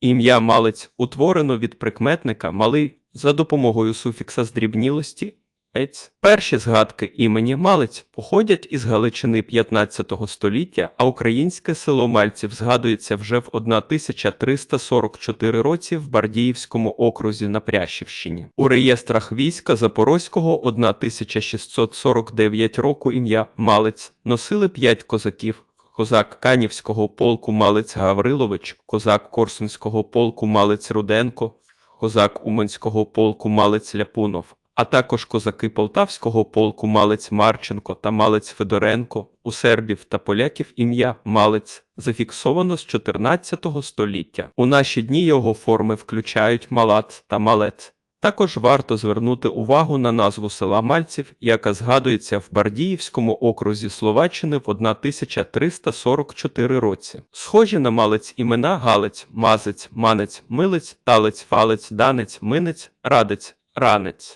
Ім'я малець утворено від прикметника малий за допомогою суфікса здрібнілості ець. Перші згадки імені Малець походять із Галичини 15 століття, а українське село Мальців згадується вже в 1344 році в Бардіївському окрузі на Прящівщині. У реєстрах війська Запорозького 1649 року ім'я Малець носили п'ять козаків. Козак Канівського полку Малець Гаврилович, козак Корсунського полку Малець Руденко, козак Уманського полку Малець Ляпунов, а також козаки Полтавського полку Малець Марченко та Малець Федоренко. У сербів та поляків ім'я Малець зафіксовано з 14 століття. У наші дні його форми включають Малац та Малець. Також варто звернути увагу на назву села Мальців, яка згадується в Бардіївському окрузі Словаччини в 1344 році. Схожі на малець імена Галець, Мазець, Манець, Милець, Талець, Фалець, Данець, Минець, Радець, Ранець.